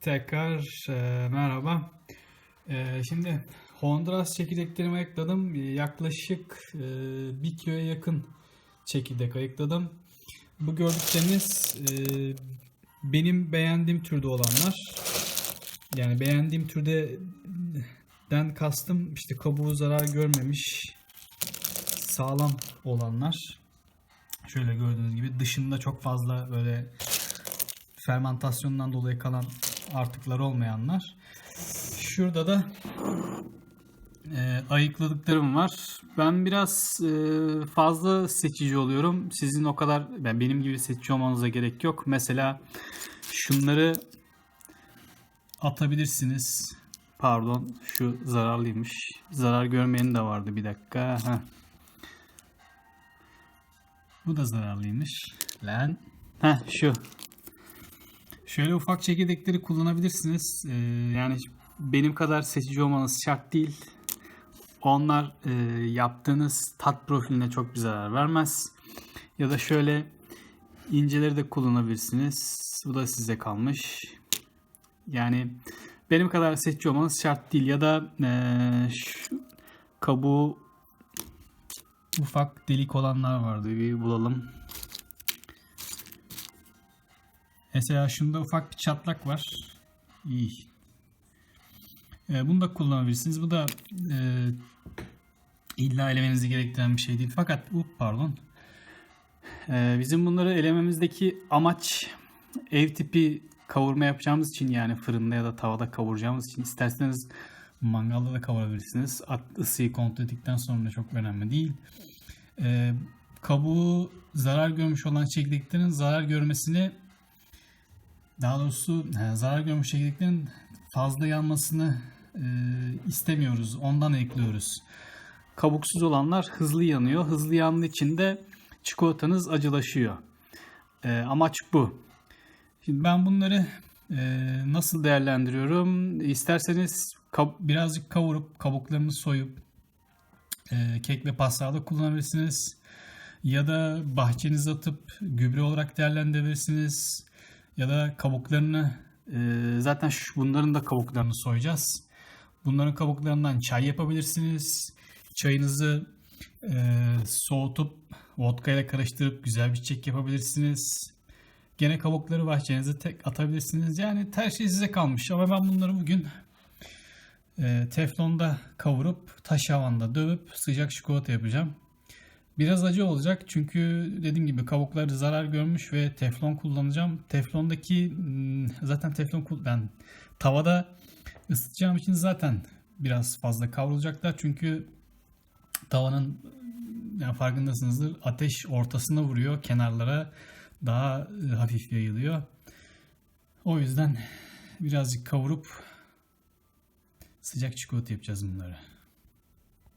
Tekrar e, merhaba. E, şimdi Honduras çekirdeklerimi ayıkladım. E, Yaklaşık e, bir kiloya yakın çekirdek ayıkladım. Bu gördükleriniz e, benim beğendiğim türde olanlar. Yani beğendiğim türde den kastım işte kabuğu zarar görmemiş sağlam olanlar. Şöyle gördüğünüz gibi dışında çok fazla böyle fermentasyondan dolayı kalan artıklar olmayanlar. Şurada da e, ayıkladıklarım var. Ben biraz e, fazla seçici oluyorum. Sizin o kadar ben benim gibi seçici olmanıza gerek yok. Mesela şunları atabilirsiniz. Pardon, şu zararlıymış. Zarar görmeyen de vardı bir dakika. Heh. Bu da zararlıymış. Lan. Heh şu. Şöyle ufak çekirdekleri kullanabilirsiniz. Ee, yani benim kadar seçici olmanız şart değil. Onlar e, yaptığınız tat profiline çok bir zarar vermez. Ya da şöyle inceleri de kullanabilirsiniz. Bu da size kalmış. Yani benim kadar seçici olmanız şart değil. Ya da e, şu kabuğu ufak delik olanlar vardı. Bir bulalım. Mesela şunda ufak bir çatlak var. İyi. Ee, bunu da kullanabilirsiniz. Bu da e, illa elemenizi gerektiren bir şey değil. Fakat bu pardon. Ee, bizim bunları elememizdeki amaç ev tipi kavurma yapacağımız için yani fırında ya da tavada kavuracağımız için isterseniz mangalda da kavurabilirsiniz. At ısıyı kontrol ettikten sonra çok önemli değil. Ee, kabuğu zarar görmüş olan çekirdeklerin zarar görmesini daha doğrusu e, zarar görmüş çekirdeklerin fazla yanmasını e, istemiyoruz. Ondan ekliyoruz. Kabuksuz olanlar hızlı yanıyor. Hızlı yandığı için de çikolatanız acılaşıyor. E, amaç bu. Şimdi ben bunları e, nasıl değerlendiriyorum? İsterseniz kab- birazcık kavurup kabuklarını soyup e, kek ve pastada kullanabilirsiniz. Ya da bahçenize atıp gübre olarak değerlendirebilirsiniz. Ya da kabuklarını e, zaten şu, bunların da kabuklarını soyacağız. Bunların kabuklarından çay yapabilirsiniz. Çayınızı e, soğutup vodka ile karıştırıp güzel bir çek yapabilirsiniz. Gene kabukları bahçenize tek atabilirsiniz. Yani her şey size kalmış. Ama ben bunları bugün e, teflonda kavurup taş havanda dövüp sıcak çikolata yapacağım. Biraz acı olacak çünkü dediğim gibi kabukları zarar görmüş ve teflon kullanacağım. Teflondaki hmm, zaten teflon ben tavada ısıtacağım için zaten biraz fazla kavrulacaklar. Çünkü tavanın yani farkındasınızdır ateş ortasına vuruyor kenarlara daha e, hafif yayılıyor. O yüzden birazcık kavurup sıcak çikolata yapacağız bunları.